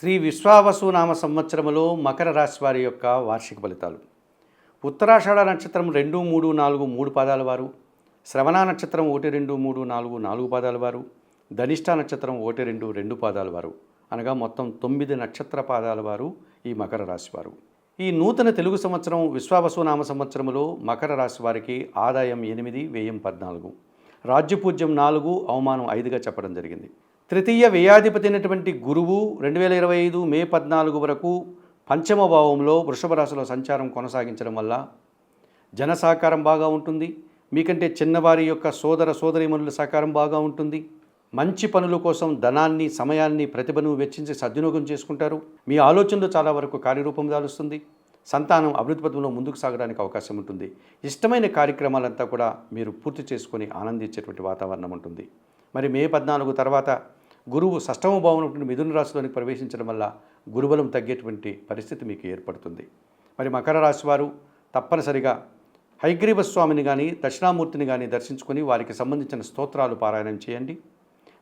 శ్రీ విశ్వావసు నామ సంవత్సరములో మకర రాశి వారి యొక్క వార్షిక ఫలితాలు. ఉత్తరాషాఢ నక్షత్రం రెండు మూడు నాలుగు మూడు పాదాల వారు. శ్రవణ నక్షత్రం ఒకటి రెండు మూడు నాలుగు నాలుగు పాదాల వారు. ధనిష్ట నక్షత్రం ఒకటి రెండు రెండు పాదాల వారు. అనగా మొత్తం తొమ్మిది నక్షత్ర పాదాల వారు ఈ మకర రాశి వారు. ఈ నూతన తెలుగు సంవత్సరం విశ్వావసు నామ సంవత్సరములో మకర రాశి వారికి ఆదాయం ఎనిమిది వ్యయం పద్నాలుగు. రాజ్యపూజ్యం నాలుగు అవమానం ఐదుగా చెప్పడం జరిగింది. తృతీయ వ్యయాధిపతి అయినటువంటి గురువు రెండు వేల ఇరవై ఐదు మే పద్నాలుగు వరకు పంచమ భావంలో వృషభ రాశిలో సంచారం కొనసాగించడం వల్ల జన సహకారం బాగా ఉంటుంది. మీకంటే చిన్నవారి యొక్క సోదర సోదరీమణుల సహకారం బాగా ఉంటుంది. మంచి పనుల కోసం ధనాన్ని సమయాన్ని ప్రతిభను వెచ్చించి సద్వినియోగం చేసుకుంటారు. మీ ఆలోచనలు చాలా వరకు కార్యరూపం దాలుస్తుంది. సంతానం అభివృద్ధి పథంలో ముందుకు సాగడానికి అవకాశం ఉంటుంది. ఇష్టమైన కార్యక్రమాలంతా కూడా మీరు పూర్తి చేసుకొని ఆనందించేటువంటి వాతావరణం ఉంటుంది. మరి మే పద్నాలుగు తర్వాత గురువు షష్టమ భావనటువంటి మిథున రాశిలోనికి ప్రవేశించడం వల్ల గురుబలం తగ్గేటువంటి పరిస్థితి మీకు ఏర్పడుతుంది. మరి మకర రాశి వారు తప్పనిసరిగా హైగ్రీవ స్వామిని కానీ దక్షిణామూర్తిని కానీ దర్శించుకొని వారికి సంబంధించిన స్తోత్రాలు పారాయణం చేయండి.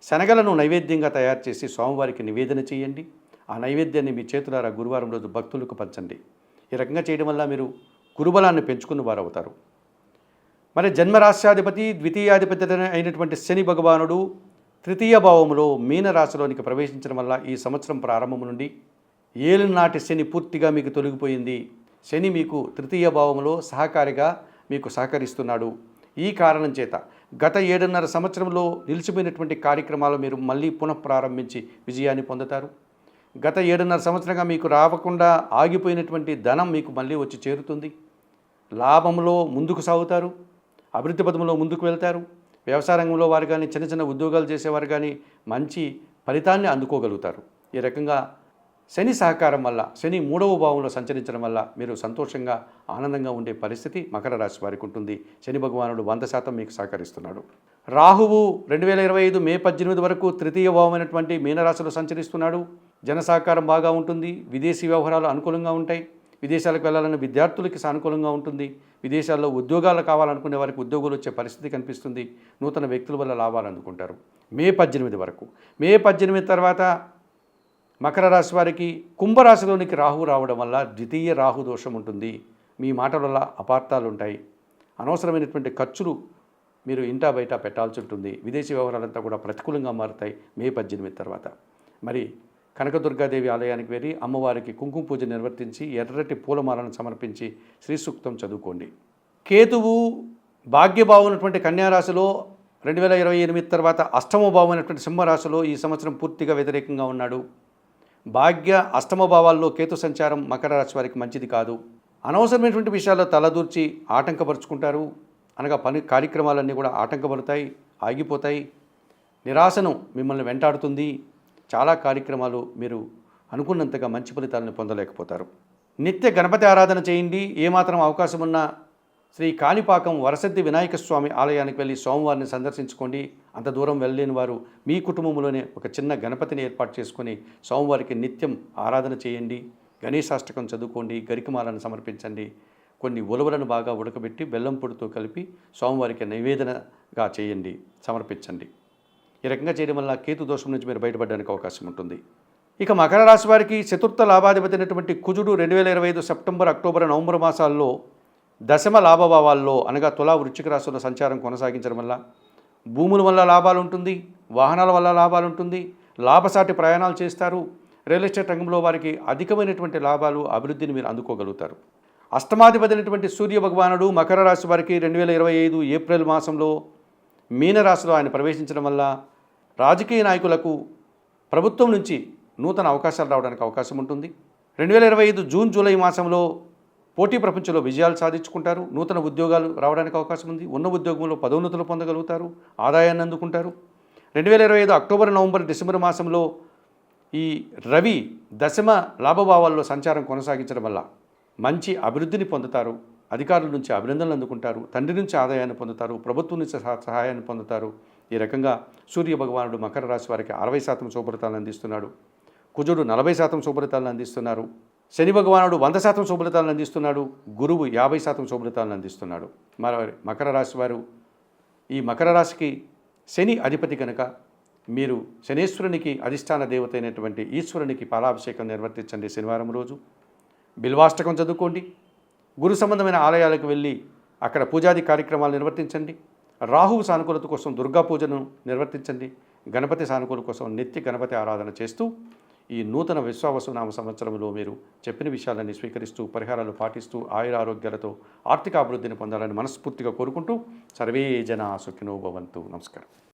శనగలను నైవేద్యంగా తయారు చేసి స్వామివారికి నివేదన చేయండి. ఆ నైవేద్యాన్ని మీ చేతులారా గురువారం రోజు భక్తులకు పంచండి. ఈ రకంగా చేయడం వల్ల మీరు గురుబలాన్ని పెంచుకున్న వారు అవుతారు మరి జన్మరాశ్యాధిపతి ద్వితీయాధిపతి అయినటువంటి శని భగవానుడు తృతీయ భావంలో మీనరాశిలోనికి ప్రవేశించడం వల్ల ఈ సంవత్సరం ప్రారంభం నుండి ఏలునాటి శని పూర్తిగా మీకు తొలగిపోయింది. శని మీకు తృతీయ భావంలో సహకారిగా మీకు సహకరిస్తున్నాడు. ఈ కారణం చేత గత ఏడున్నర సంవత్సరంలో నిలిచిపోయినటువంటి కార్యక్రమాలు మీరు మళ్ళీ పునఃప్రారంభించి విజయాన్ని పొందుతారు. గత ఏడున్నర సంవత్సరంగా మీకు రావకుండా ఆగిపోయినటువంటి ధనం మీకు మళ్ళీ వచ్చి చేరుతుంది. లాభంలో ముందుకు సాగుతారు. అభివృద్ధి పదంలో ముందుకు వెళ్తారు. వ్యవసాయ రంగంలో వారు కానీ చిన్న చిన్న ఉద్యోగాలు చేసేవారు కానీ మంచి ఫలితాన్ని అందుకోగలుగుతారు. ఈ రకంగా శని సహకారం వల్ల శని మూడవ భావంలో సంచరించడం వల్ల మీరు సంతోషంగా ఆనందంగా ఉండే పరిస్థితి మకర రాశి వారికి ఉంటుంది. శని భగవానుడు వంద శాతం మీకు సహకరిస్తున్నాడు. రాహువు రెండు వేల ఇరవై ఐదు మే పద్దెనిమిది వరకు తృతీయ భావమైనటువంటి మీనరాశిలో సంచరిస్తున్నాడు. జన సహకారం బాగా ఉంటుంది. విదేశీ వ్యవహారాలు అనుకూలంగా ఉంటాయి. విదేశాలకు వెళ్ళాలని విద్యార్థులకి సానుకూలంగా ఉంటుంది. విదేశాల్లో ఉద్యోగాలు కావాలనుకునే వారికి ఉద్యోగులు వచ్చే పరిస్థితి కనిపిస్తుంది. నూతన వ్యక్తుల వల్ల లాభాలు అందుకుంటారు. మే పద్దెనిమిది వరకు. మే పద్దెనిమిది తర్వాత మకర రాశి వారికి కుంభరాశిలోనికి రాహు రావడం వల్ల ద్వితీయ రాహు దోషం ఉంటుంది. మీ మాటల వల్ల అపార్థాలు ఉంటాయి. అనవసరమైనటువంటి ఖర్చులు మీరు ఇంటా బయట పెట్టాల్సి ఉంటుంది. విదేశీ వ్యవహారాలంతా కూడా ప్రతికూలంగా మారుతాయి మే పద్దెనిమిది తర్వాత. మరి కనకదుర్గాదేవి ఆలయానికి వెళ్ళి అమ్మవారికి కుంకుమ పూజ నిర్వర్తించి ఎర్రటి పూలమాలను సమర్పించి శ్రీ సూక్తం చదువుకోండి. కేతువు భాగ్యభావం ఉన్నటువంటి కన్యారాశిలో రెండు వేల ఇరవై ఎనిమిది తర్వాత అష్టమ భావం సింహరాశిలో ఈ సంవత్సరం పూర్తిగా వ్యతిరేకంగా ఉన్నాడు. భాగ్య అష్టమ భావాల్లో కేతు సంచారం మకర రాశి వారికి మంచిది కాదు. అనవసరమైనటువంటి విషయాల్లో తలదూర్చి ఆటంకపరుచుకుంటారు. అనగా పని కార్యక్రమాలన్నీ కూడా ఆటంకపడతాయి ఆగిపోతాయి. నిరాశను మిమ్మల్ని వెంటాడుతుంది. చాలా కార్యక్రమాలు మీరు అనుకున్నంతగా మంచి ఫలితాలను పొందలేకపోతారు. నిత్య గణపతి ఆరాధన చేయండి. ఏమాత్రం అవకాశం ఉన్నా శ్రీ కాణిపాకం వరసిద్ధి వినాయక స్వామి ఆలయానికి వెళ్ళి సోమవారిని సందర్శించుకోండి. అంత దూరం వెళ్ళలేని వారు మీ కుటుంబంలోనే ఒక చిన్న గణపతిని ఏర్పాటు చేసుకొని సోమవారికి నిత్యం ఆరాధన చేయండి. గణేశాష్టకం చదువుకోండి గరికమాలను సమర్పించండి. కొన్ని ఉలవలను బాగా ఉడకబెట్టి బెల్లం పొడితో కలిపి సోమవారికి నివేదనగా చేయండి సమర్పించండి. ఈ రకంగా చేయడం వల్ల కేతు దోషం నుంచి మీరు బయటపడడానికి అవకాశం ఉంటుంది. ఇక మకర రాశి వారికి చతుర్థ లాభాధిపతి అయినటువంటి కుజుడు రెండు వేల ఇరవై ఐదు సెప్టెంబర్ అక్టోబర్ నవంబర్ మాసాల్లో దశమ లాభభావాల్లో అనగా తులా వృశ్చిక రాశుల సంచారం కొనసాగించడం వల్ల భూముల వల్ల లాభాలు ఉంటుంది వాహనాల వల్ల లాభాలు ఉంటుంది లాభసాటి ప్రయాణాలు చేస్తారు. రియల్ ఎస్టేట్ రంగంలో వారికి అధికమైనటువంటి లాభాలు అభివృద్ధిని మీరు అందుకోగలుగుతారు. అష్టమాధిపతి సూర్య భగవానుడు మకర రాశి వారికి రెండు వేల ఇరవై ఐదు ఏప్రిల్ మాసంలో మీనరాశిలో ఆయన ప్రవేశించడం వల్ల రాజకీయ నాయకులకు ప్రభుత్వం నుంచి నూతన అవకాశాలు రావడానికి అవకాశం ఉంటుంది. రెండు వేల ఇరవై ఐదు జూన్ జూలై మాసంలో పోటీ ప్రపంచంలో విజయాలు సాధించుకుంటారు. నూతన ఉద్యోగాలు రావడానికి అవకాశం ఉంది. ఉన్న ఉద్యోగంలో పదోన్నతులు పొందగలుగుతారు. ఆదాయాన్ని అందుకుంటారు. రెండు వేల ఇరవై ఐదు అక్టోబర్ నవంబర్ డిసెంబర్ మాసంలో ఈ రవి దశమ లాభభావాల్లో సంచారం కొనసాగించడం వల్ల మంచి అభివృద్ధిని పొందుతారు. అధికారుల నుంచి అభినందనలు అందుకుంటారు. తండ్రి నుంచి ఆదాయాన్ని పొందుతారు. ప్రభుత్వం నుంచి సహాయాన్ని పొందుతారు. ఈ రకంగా సూర్య భగవానుడు మకర రాశి వారికి అరవై శాతం శుభ్రతాలను అందిస్తున్నాడు. కుజుడు నలభై శాతం శుభ్రతాలను అందిస్తున్నారు. శని భగవానుడు వంద శాతం శుభ్రతాలను అందిస్తున్నాడు. గురువు యాభై శాతం శుభ్రతాలను అందిస్తున్నాడు. మరి మకర రాశి వారు ఈ మకర రాశికి శని అధిపతి కనుక మీరు శనేశ్వరునికి అధిష్టాన దేవత అయినటువంటి ఈశ్వరునికి పాలాభిషేకం నిర్వర్తించండి శనివారం రోజు. బిల్వాష్టకం చదువుకోండి. గురు సంబంధమైన ఆలయాలకు వెళ్ళి అక్కడ పూజాది కార్యక్రమాలు నిర్వర్తించండి. రాహువు సానుకూలత కోసం దుర్గా పూజను నిర్వర్తించండి. గణపతి సానుకూల కోసం నిత్య గణపతి ఆరాధన చేస్తూ ఈ నూతన విశ్వావసునామ సంవత్సరంలో మీరు చెప్పిన విషయాలన్నీ స్వీకరిస్తూ పరిహారాలు పాటిస్తూ ఆయుర ఆరోగ్యాలతో ఆర్థిక అభివృద్ధిని పొందాలని మనస్ఫూర్తిగా కోరుకుంటూ సర్వే జన సుఖినో భవంతు. నమస్కారం.